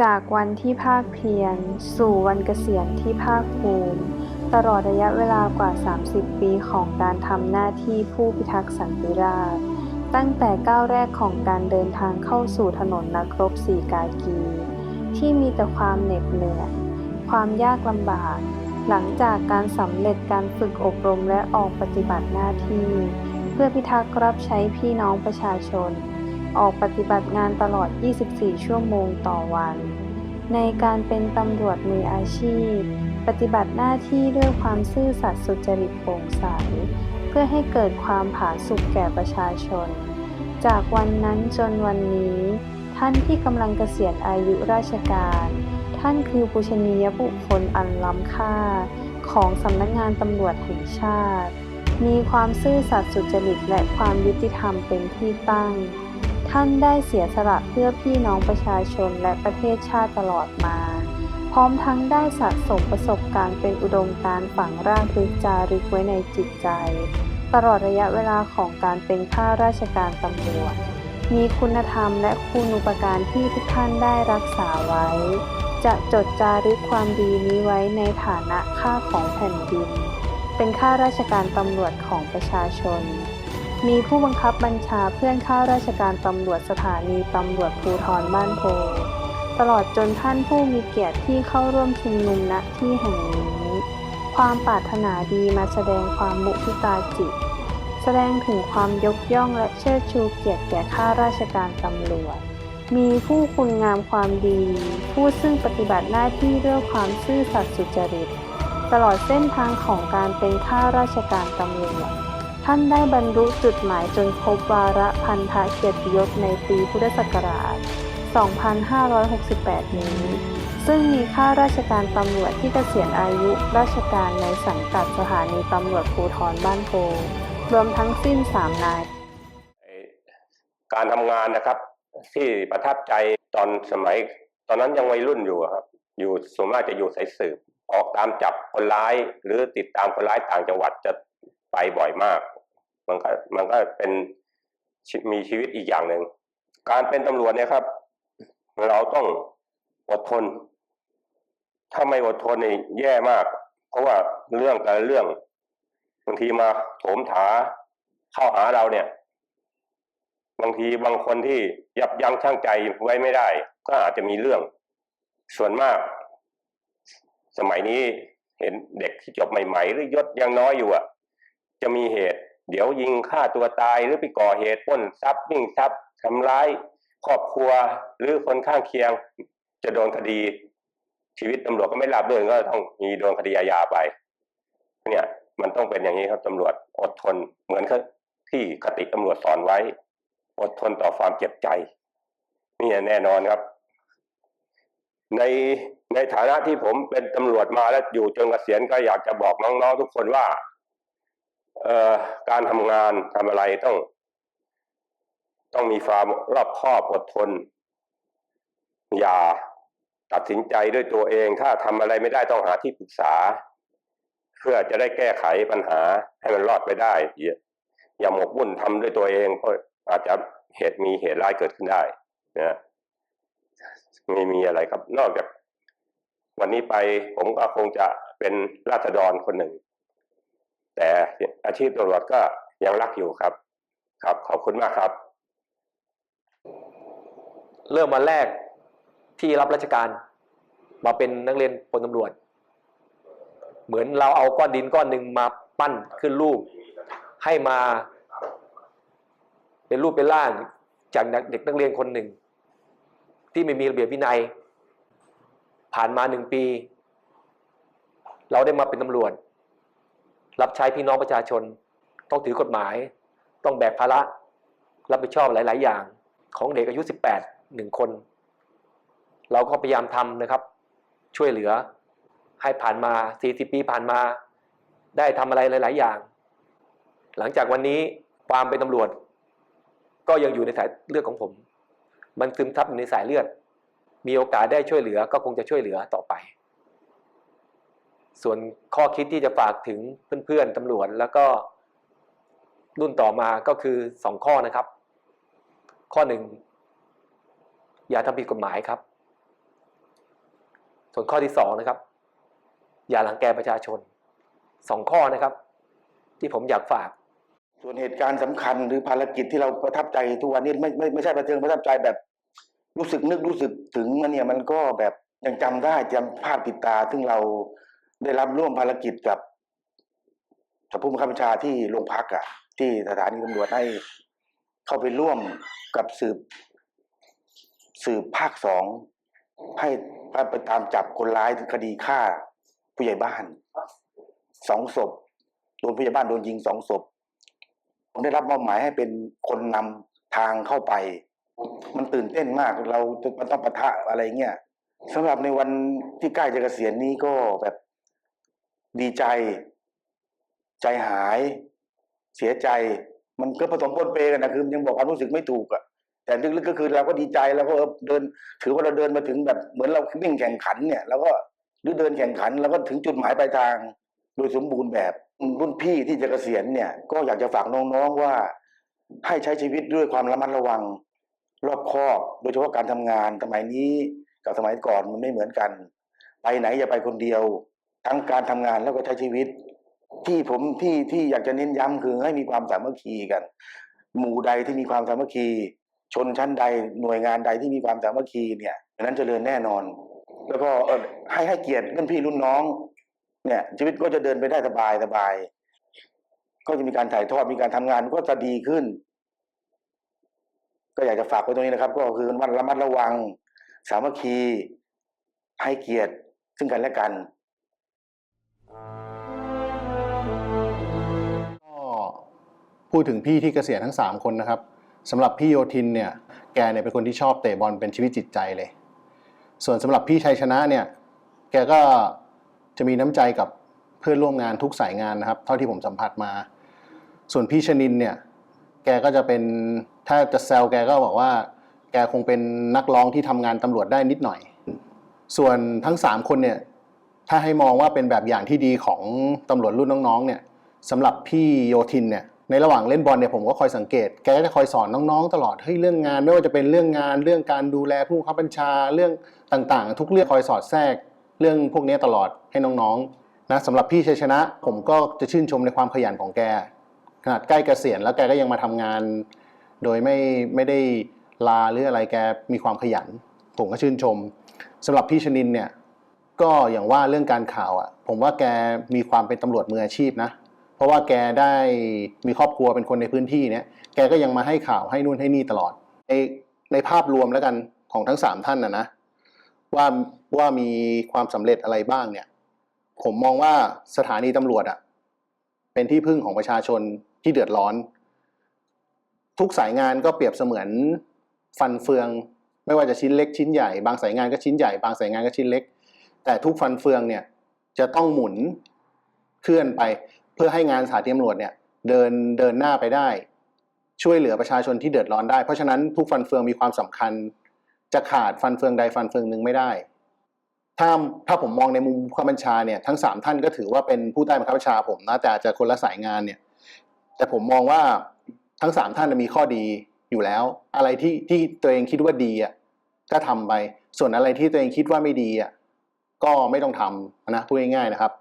จากวันที่ภาคเพียรสู่วันเกษียณที่ภาคภูมิ ตลอดระยะเวลากว่า 30 ปีของการทำหน้าที่ผู้พิทักษ์สันติราษฎร์ตั้งแต่ก้าวแรกของการเดินทางเข้าสู่ถนนนักรบสีกากี ที่มีแต่ความเหน็ดเหนื่อยความยากลำบาก หลังจากการสำเร็จการฝึกอบรมและออกปฏิบัติหน้าที่ เพื่อพิทักษ์รับใช้พี่น้องประชาชน ออกปฏิบัติงานตลอด 24 ชั่วโมงต่อวัน ในการเป็นตำรวจมืออาชีพ ปฏิบัติหน้าที่ด้วยความซื่อสัตย์สุจริตโปร่งใส เพื่อให้เกิดความผาสุกแก่ประชาชน จากวันนั้นจนวันนี้ ท่านที่กำลังเกษียณอายุราชการ ท่านคือปูชนียบุคคลอันล้ำค่า ของสำนักงานตำรวจแห่งชาติ มีความซื่อสัตย์สุจริตและความยุติธรรมเป็นที่ตั้ง ท่านได้เสียสละเพื่อพี่น้องประชาชนและประเทศชาติตลอดมา พร้อมทั้งได้สะสมประสบการณ์เป็นอุดมการฝังรากลึกจารึกไว้ในจิตใจ ตลอดระยะเวลาของการเป็นข้าราชการตำรวจ มีคุณธรรมและคุณูปการที่ทุกท่านได้รักษาไว้ จะจดจารึกความดีนี้ไว้ในฐานะข้าของแผ่นดิน เป็นข้าราชการตำรวจของประชาชน มีผู้บังคับบัญชาเพื่อนข้าราชการตำรวจสถานีตำรวจภูธรบ้านโพ ตลอดจนท่านผู้มีเกียรติที่เข้าร่วมชุมนุมณที่แห่งนี้ ความปรารถนาดีมาแสดงความมุทิตาจิต แสดงถึงความยกย่องและเชิดชูเกียรติแก่ข้าราชการตำรวจ มีผู้คุณงามความดี ผู้ซึ่งปฏิบัติหน้าที่ด้วยความซื่อสัตย์สุจริต ตลอดเส้นทางของการเป็นข้าราชการตำรวจ ท่านได้บรรลุจุดหมายจนครบวาระพันธะเกียรติยศในปีพุทธศักราช 2568 นี้ ซึ่งมีข้าราชการตำรวจที่เกษียณอายุราชการในสังกัดสถานีตำรวจภูธรบ้านโพรวมทั้งสิ้น 3 นาย การทำงานนะครับที่ประทับใจตอนสมัย ตอนนั้นยังวัยรุ่นอยู่ครับ อยู่ส่วนมากจะอยู่สายสืบ ออกตามจับคนร้าย หรือติดตามคนร้ายต่างจังหวัดจะไปบ่อยมาก มันก็มันก็เป็นมีชีวิตอีกอย่างหนึ่ง การเป็นตำรวจเนี่ยครับ เราต้องอดทน ถ้าไม่อดทนนี่แย่มาก เพราะว่าเรื่องแต่เรื่องบางทีมาโถมถาเข้าหาเราเนี่ย บางทีบางคนที่ยับยั้งชั่งใจไว้ไม่ได้ ก็อาจจะมีเรื่อง ส่วนมาก สมัยนี้เห็นเด็กที่จบใหม่ ๆ หรือยศยังน้อยอยู่อะ จะมีเหตุ เดี๋ยวยิงฆ่าตัวตายหรือไปก่อเหตุป้นทรัพย์วิ่งทรัพย์ทำร้าย ครอบครัวหรือคนข้างเคียง จะโดนคดี ชีวิตตำรวจก็ไม่ราบรื่นก็ต้องมีโดนคดีอาญาไป เนี่ยมันต้องเป็นอย่างนี้ครับตำรวจอดทนเหมือนที่คติตำรวจสอนไว้ อดทนต่อความเจ็บใจนี่แน่นอนครับ ในในฐานะที่ผมเป็นตำรวจมาแล้วอยู่จนเกษียณก็อยากจะบอกน้องๆทุกคนว่า การทำงานทำอะไรต้อง ต้องมีความรอบคอบอดทน อย่าตัดสินใจด้วยตัวเอง ถ้าทำอะไรไม่ได้ต้องหาที่ปรึกษา เพื่อจะได้แก้ไขปัญหาให้มันรอดไปได้ อย่าหมกมุ่นทำด้วยตัวเองเพราะอาจจะเหตุมีเหตุร้ายเกิดขึ้นได้นะไม่มีอะไรครับ นอกจากวันนี้ไปผมก็คงจะเป็นราษฎรคนหนึ่ง แต่อาชีพตำรวจก็ยังรักอยู่ครับ ครับ ขอบคุณมากครับ เริ่มวันแรกที่รับราชการ มาเป็นนักเรียนพลตำรวจ เหมือนเราเอาก้อนดินก้อนหนึ่งมาปั้นขึ้นรูป ให้มา เป็นรูปเป็นร่างจากเด็กนักเรียนคนหนึ่ง ที่ไม่มีระเบียบวินัย ผ่านมาหนึ่งปี เราได้มาเป็นตำรวจ รับใช้พี่น้องประชาชน ต้องถือกฎหมาย ต้องแบกภาระ รับผิดชอบหลาย ๆ อย่าง ของเด็กอายุ 18หนึ่งคน เราก็พยายามทำนะครับ ช่วยเหลือให้ผ่านมา 40 ปีผ่านมา ได้ทำอะไรหลาย ๆ อย่าง หลังจากวันนี้ความเป็นตำรวจ ก็ยังอยู่ในสายเลือดของผม มันซึมซับอยู่ในสายเลือด มีโอกาสได้ช่วยเหลือก็คงจะช่วยเหลือต่อไป ส่วนข้อคิดที่จะฝากถึงเพื่อนๆตำรวจแล้วก็รุ่นต่อมาก็คือสองข้อนะครับ ข้อหนึ่งอย่าทำผิดกฎหมายครับ ส่วนข้อที่สองนะครับ อย่าหลังแกประชาชนสองข้อนะครับ ที่ผมอยากฝาก ส่วนเหตุการณ์สำคัญหรือภารกิจที่เราประทับใจทุกวันนี้ไม่ไม่ไม่ใช่ประเทิงประทับใจแบบรู้สึกนึกรู้สึกถึงมันเนี่ยมันก็แบบยังจำได้จำภาพติดตาซึ่งเรา ได้รับร่วมภารกิจกับกับผู้บังคับบัญชาที่โรงพักอะ่ะ ที่สถานีตำรวจให้เข้าไปร่วมกับสืบ สืบภาคสองให้ไปตามจับคนร้ายคดีฆ่าผู้ใหญ่บ้านสองศพโดนผู้ใหญ่บ้านโดนยิงสองศพผมได้รับมอบหมายให้เป็นคนนำทางเข้าไป มันตื่นเต้นมากเราจะต้องปะทะอะไรเงี้ยสำหรับในวันที่ใกล้จะเกษียณนี้ก็แบบ ดีใจ ใจหาย เสียใจ มันก็ผสมปนเปกันนะคือยังบอกความรู้สึกไม่ถูกอะแต่ลึกๆก็คือเราก็ดีใจแล้วก็เดิน ถือว่าเราเดินมาถึงแบบเหมือนเราวิ่งแข่งขันเนี่ยแล้วก็หรือเดินแข่งขัน แล้วก็ถึงจุดหมายปลายทาง โดยสมบูรณ์แบบรุ่นพี่ที่จะเกษียณเนี่ย ก็อยากจะฝากน้องๆว่า ให้ใช้ชีวิตด้วยความระมัดระวัง รอบคอบ โดยเฉพาะการทำงานสมัยนี้กับสมัยก่อนมันไม่เหมือนกัน ไปไหนอย่าไปคนเดียว ทั้งการทำงานแล้วก็ใช้ชีวิต ที่ผมที่ที่อยากจะเน้นย้ำคือให้มีความสามัคคีกัน หมู่ใดที่มีความสามัคคี ชนชั้นใดหน่วยงานใดที่มีความสามัคคีเนี่ยนั้นเจริญแน่นอน แล้วก็ให้ให้เกียรติรุ่นพี่รุ่นน้อง เนี่ย ชีวิตก็จะเดินไปได้สบายสบาย ก็จะมีการถ่ายทอดมีการทำงานก็จะดีขึ้น ก็อยากจะฝากไว้ตรงนี้นะครับ ก็คือวันระมัดระวัง สามัคคี ให้เกียรติซึ่งกันและกัน พูดถึงพี่ที่เกษียณทั้ง 3 คนนะครับสำหรับพี่โยทินเนี่ยแกเนี่ยเป็นคนที่ชอบเตะบอลเป็นชีวิตจิตใจเลย ส่วนสำหรับพี่ชัยชนะเนี่ยแกก็จะมีน้ำใจกับเพื่อนร่วมงานทุกสายงานนะครับ เท่าที่ผมสัมผัสมา ส่วนพี่ชนินเนี่ยแกก็จะเป็นถ้าจะแซวแกก็บอกว่า แกคงเป็นนักร้องที่ทำงานตำรวจได้นิดหน่อย ส่วนทั้ง 3 คนเนี่ยถ้าให้มองว่าเป็นแบบอย่างที่ดีของตำรวจรุ่นน้องๆเนี่ยสำหรับพี่โยทินเนี่ย ในระหว่างเล่นบอลเนี่ยผมก็คอยสังเกต แกก็จะคอยสอนน้องๆ ตลอดเฮ้ยเรื่องงาน ไม่ว่าจะเป็นเรื่องงาน เรื่องการดูแลผู้บังคับบัญชาเรื่องต่างๆ ทุกเรื่องคอยสอดแทรก เรื่องพวกนี้ตลอดให้น้องๆนะสำหรับพี่ชัยชนะ ผมก็จะชื่นชมในความขยันของแก ขนาดใกล้เกษียณแล้วแกก็ยังมาทำงาน โดยไม่ไม่ได้ลาหรืออะไรแกมีความขยัน ผมก็ชื่นชมสำหรับพี่ชนินเนี่ยก็อย่างว่าเรื่องการข่าวอะ ผมว่าแกมีความเป็นตำรวจมืออาชีพนะ ราะว่าแกได้มีครอบครัวเป็นคนในพื้นที่เนี่ยแกก็ยังมาให้ข่าวให้นู่นให้นี่ตลอด ในในภาพรวมแล้วกันของทั้งสามท่านนะนะว่าว่ามีความสำเร็จอะไรบ้างเนี่ย ผมมองว่าสถานีตำรวจอะเป็นที่พึ่งของประชาชนที่เดือดร้อน ทุกสายงานก็เปรียบเสมือนฟันเฟือง ไม่ว่าจะชิ้นเล็กชิ้นใหญ่ บางสายงานก็ชิ้นใหญ่ บางสายงานก็ชิ้นเล็ก แต่ทุกฟันเฟืองเนี่ยจะต้องหมุนเคลื่อนไป เพื่อให้งานสถานีตำรวจเนี่ยเดินเดินหน้าไปได้ ช่วยเหลือประชาชนที่เดือดร้อนได้ เพราะฉะนั้นทุกฟันเฟืองมีความสำคัญ จะขาดฟันเฟืองใดฟันเฟืองหนึ่งไม่ได้ ถ้าถ้าผมมองในมุมผู้บังคับบัญชาเนี่ยทั้งสามท่านก็ถือว่าเป็นผู้ใต้บังคับบัญชาผมนะแต่อาจจะคนละสายงานเนี่ยแต่ผมมองว่าทั้งสามท่านมีข้อดีอยู่แล้ว อะไรที่ที่ตัวเองคิดว่าดีอะก็ทำไปส่วนอะไรที่ตัวเองคิดว่าไม่ดีอะ ก็ไม่ต้องทำนะพูดง่ายๆนะครับ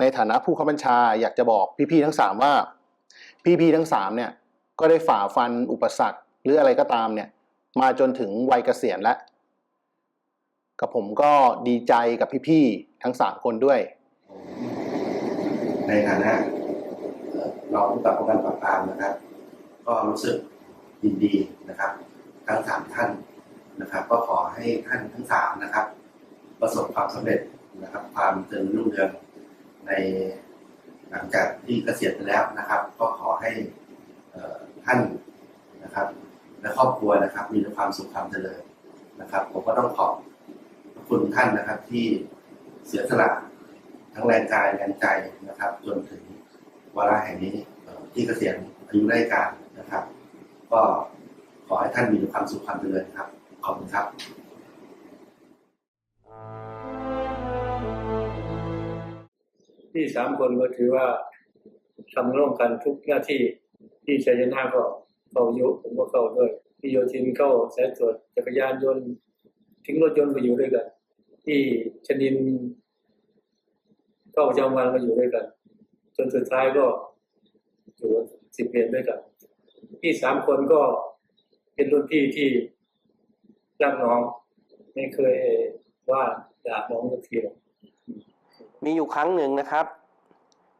ในฐานะผู้ข้าบัญชาอยากจะบอกพี่ๆทั้งสามว่า พี่ๆทั้งสามเนี่ยก็ได้ฝ่าฟันอุปสรรคหรืออะไรก็ตามเนี่ยมาจนถึงวัยเกษียณแล้วกับผมก็ดีใจกับพี่ๆทั้งสามคนด้วย ในฐานะเรองผู้กำกับป้องกันปราบปรามนะครับ ก็รู้สึกยินดีนะครับ ทั้งสามท่านนะครับ ก็ขอให้ท่านทั้งสามนะครับ ประสบความสำเร็จนะครับ ความเจริญรุ่งเรืองในหลังจากที่เกษียณไปแล้วนะครับ ก็ขอให้ท่านนะครับ และครอบครัวนะครับ มีความสุขความเจริญนะครับ ผมก็ต้องขอบคุณท่านนะครับที่เสียสละทั้งแรงกายแรงใจนะครับ จนถึงวาระแห่งนี้ที่เกษียณอายุราชการนะครับ ก็ขอให้ท่านมีความสุขความเจริญครับ ขอบคุณครับ ที่สามคนก็ถือว่าทำร่วมกันทุกหน้าที่ที่ชัยนาก็เข้ายุผมก็เข้าด้วยพี่โยธินเข้าสายตรวจจักรยานยนต์ทิ้งรถยนต์ไปอยู่ด้วยกัน ที่ชนินก็ประจำวันมาอยู่ด้วยกัน จนสุดท้ายก็อยู่สิบเรียนด้วยกันพี่สามคนก็เป็นรุ่นพี่ที่รักน้อง ไม่เคยว่าด่าน้องสักทีหรอก มีอยู่ครั้งหนึ่งนะครับ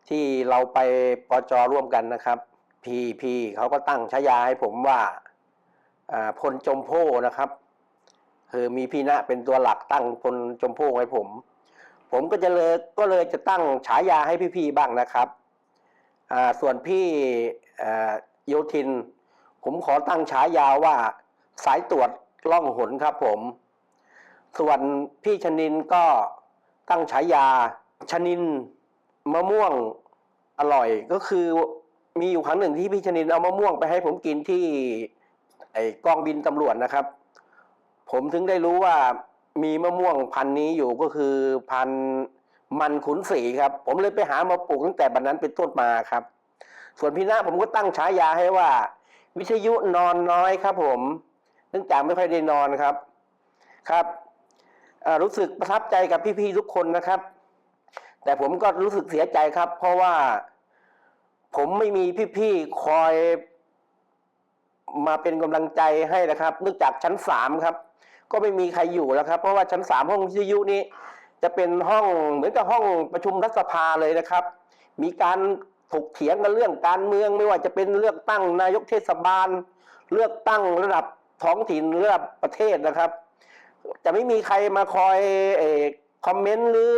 ที่เราไปปจร่วมกันนะครับ พีพีเขาก็ตั้งฉายาให้ผมว่าพลจมโพนะครับคือมีพี่ณะเป็นตัวหลักตั้งพลจมโพให้ผม ผมก็จะเลยก็เลยจะตั้งฉายาให้พี่ๆบ้างนะครับส่วนพี่โยทิน ผมขอตั้งฉายาว่าสายตรวจล่องหนครับผม ส่วนพี่ชนินก็ตั้งฉายา ชนินมะม่วงอร่อยก็คือมีอยู่ครั้งหนึ่งที่พี่ชนินเอามะม่วงไปให้ผมกินที่ไอ้กองบินตำรวจนะครับ ผมถึงได้รู้ว่ามีมะม่วงพันนี้อยู่ก็คือพันมันขุนศรีครับ ผมเลยไปหามาปลูกตั้งแต่บัดนั้นเป็นต้นมาครับ ส่วนพี่นาผมก็ตั้งฉายาให้ว่า วิทยุนอนน้อยครับ ผมเนื่องจากไม่ค่อยได้นอนครับครับรู้สึกประทับใจกับพี่ๆทุกคนนะครับ แต่ผมก็รู้สึกเสียใจครับ เพราะว่า ผมไม่มีพี่ๆคอย มาเป็นกำลังใจให้นะครับเนื่องจากชั้นสามครับ ก็ไม่มีใครอยู่แล้วครับ เพราะว่าชั้นสามห้องวิทยุนี้ จะเป็นห้องเหมือนกับห้องประชุมรัฐสภาเลยนะครับ มีการถกเถียงกันเรื่องการเมืองไม่ว่าจะเป็นเลือกตั้งนายกเทศบาล เลือกตั้งระดับท้องถิ่นระดับประเทศนะครับ จะไม่มีใครมาคอยอคอมเมนต์หรือ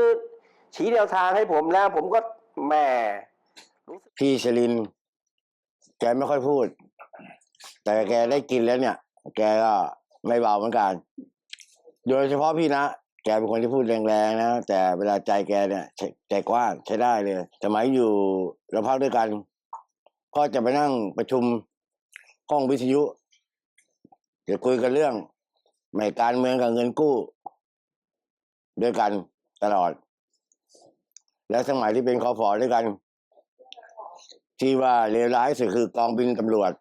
ชี้แนวทางให้ผมแล้ว ผมก็แหมพี่ชลิน แกไม่ค่อยพูด แต่แกได้กินแล้วเนี่ย แกก็ไม่เบาเหมือนกัน โดยเฉพาะพี่นะ แกเป็นคนที่พูดแรงๆนะ แต่เวลาใจแกเนี่ยใจกว้างใช้ได้เลย สมัยอยู่เราพักด้วยกัน ก็จะไปนั่งประชุมห้องวิทยุเดี๋ยวคุยกันเรื่องไม่การเมืองกับเงินกู้ ด้วยกันตลอด และสมัยที่เป็นคอฟอด้วยกัน ที่ว่าเลวร้ายสุดคือกองบินตำรวจ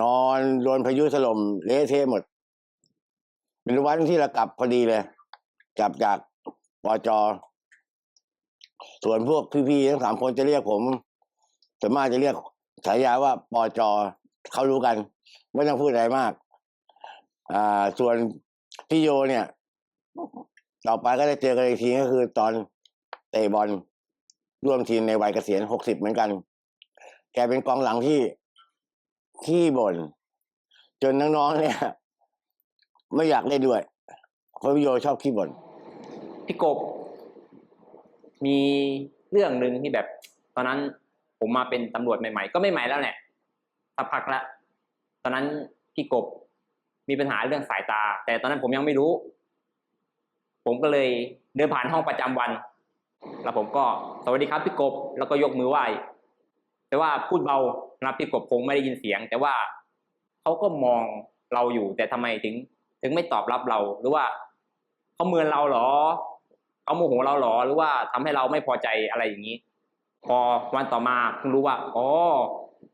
นอนโดนพายุถล่มเละเทะหมด เป็นวันที่เรากลับพอดีเลย กลับจากปอจอส่วนพวกพี่ๆทั้งสามคนจะเรียกผมส่วนมากจะเรียกฉายาว่าปอจอเขารู้กัน ไม่ต้องพูดอะไรมาก อ่า ส่วนพี่โยเนี่ย ต่อไปก็ได้เจอกันอีกทีก็คือตอน เตะบอลร่วมทีมในวัยเกษียณหกสิบเหมือนกัน แกเป็นกองหลังที่ขี้บ่นจนน้องๆเนี่ย ไม่อยากเล่นด้วยเพราะพี่โยชอบขี้บ่นพี่กบ มีเรื่องหนึ่งที่แบบ ตอนนั้นผมมาเป็นตำรวจใหม่ๆ ก็ไม่ใหม่แล้วแหละสักพักละตอนนั้นพี่กบมีปัญหาเรื่องสายตา แต่ตอนนั้นผมยังไม่รู้ ผมก็เลยเดินผ่านห้องประจำวัน แล้วผมก็สวัสดีครับพี่กบแล้วก็ยกมือไหว้แต่ว่าพูดเบานะพี่กบคงไม่ได้ยินเสียง แต่ว่าเขาก็มองเราอยู่ แต่ทำไมถึง ถึงไม่ตอบรับเรา หรือว่าเขาเมือนเราเหรอเขาโมโหเราเหรอ หรือว่าทำให้เราไม่พอใจอะไรอย่างนี้ พอวันต่อมาเพิ่งรู้ว่าอ๋อ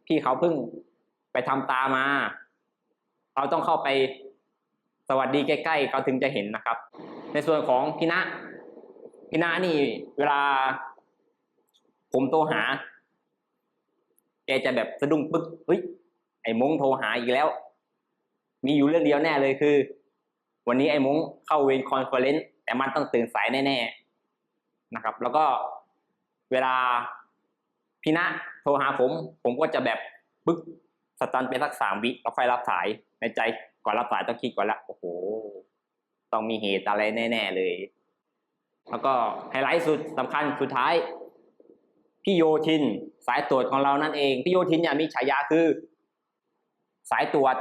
พี่เขาเพิ่งไปทำตามา เราต้องเข้าไปสวัสดีใกล้ๆเขาถึงจะเห็นนะครับ ในส่วนของพี่ณะ พี่ณะนี่ เวลา ผมโทรหา แกจะแบบสะดุ้งปึ๊กเฮ้ย ไอ้มงโทรหาอีกแล้ว มีอยู่เรื่องเดียวแน่เลยคือ วันนี้ไอ้มงเข้าเวรคอนเฟอเรนซ์แต่มันต้องตื่นสายแน่ๆนะครับ แล้วก็เวลาพี่ณะโทรหาผม ผมก็จะแบบปึ๊กสตันไปสักสามวิแล้วค่อยรับสายในใจก่อนรับสายต้องคิดก่อนละโอ้โห ต้องมีเหตุอะไรแน่ ๆ เลย แล้วก็ไฮไลท์สุดสำคัญสุดท้าย พี่โยทิน สายตรวจของเรานั่นเอง พี่โยทินเนี่ยมีฉายาคือ สายตรวจ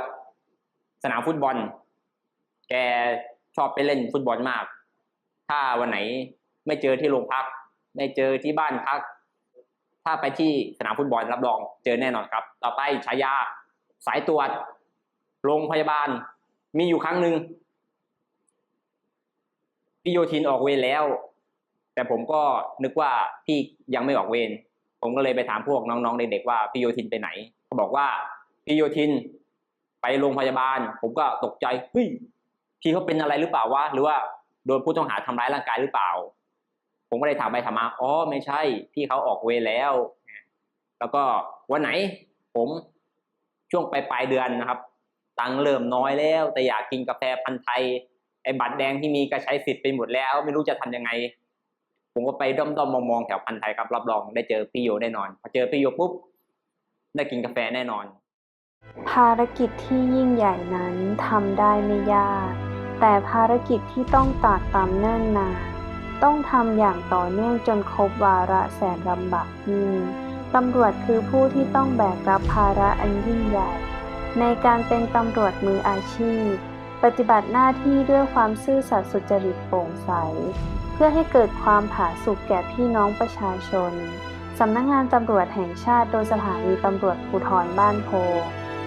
สนามฟุตบอล แกชอบไปเล่นฟุตบอลมาก ถ้าวันไหนไม่เจอที่โรงพัก ไม่เจอที่บ้านพัก ถ้าไปที่สนามฟุตบอลรับรอง เจอแน่นอนครับ ต่อไปฉายาสายตรวจ โรงพยาบาล มีอยู่ครั้งหนึ่ง พี่โยทินออกเวรแล้ว แต่ผมก็นึกว่าพี่ยังไม่ออกเวรผมก็เลยไปถามพวกน้องๆเด็กๆว่าพี่โยทินไปไหนเขาบอกว่าพี่โยทินไปโรงพยาบาล ผมก็ตกใจเฮ้ยพี่เขาเป็นอะไรหรือเปล่าวะหรือว่าโดนผู้ต้องหาทำร้ายร่างกายหรือเปล่า ผมก็เลยถามไปถามมาอ๋อไม่ใช่ พี่เขาออกเวรแล้ว แล้วก็วันไหน ผมช่วงปลายปลายเดือนนะครับ ตังเริ่มน้อยแล้ว แต่อยากกินกาแฟพันธุ์ไทย ไอ้บัตรแดงที่มีก็ใช้สิทธิ์ไปหมดแล้ว ไม่รู้จะทำยังไง ผมก็ไปด้อมๆมองๆแถวพันไทยครับรับรองได้เจอพี่โยแน่นอน พอเจอพี่โยปุ๊บได้กินกาแฟแน่นอน ภารกิจที่ยิ่งใหญ่นั้นทำได้ไม่ยาก แต่ภารกิจที่ต้องตากตามเนิ่นนานต้องทำอย่างต่อเนื่องจนครบวาระแสนลำบากยิ่งตำรวจคือผู้ที่ต้องแบกรับภาระอันยิ่งใหญ่ ในการเป็นตำรวจมืออาชีพ ปฏิบัติหน้าที่ด้วยความซื่อสัตย์สุจริตโปร่งใส เพื่อให้เกิดความผาสุกแก่พี่น้องประชาชน สำนักงานตำรวจแห่งชาติโดยสถานีตำรวจภูธรบ้านโพ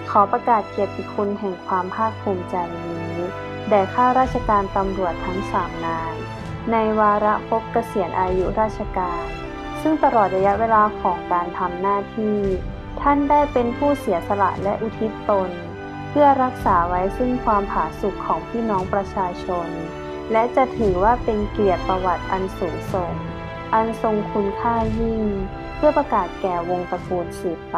ขอประกาศเกียรติคุณแห่งความภาคภูมิใจนี้แด่ข้าราชการตำรวจทั้งสามนาย ในวาระครบเกษียณอายุราชการ ซึ่งตลอดระยะเวลาของการทำหน้าที่ ท่านได้เป็นผู้เสียสละและอุทิศตน พื่อรักษาไว้ซึ่งความผาสุกของพี่น้องประชาชน และจะถือว่าเป็นเกียรติประวัติอันสูงส่ง อันทรงคุณค่ายิ่ง เพื่อประกาศแก่วงตระกูลสืบไป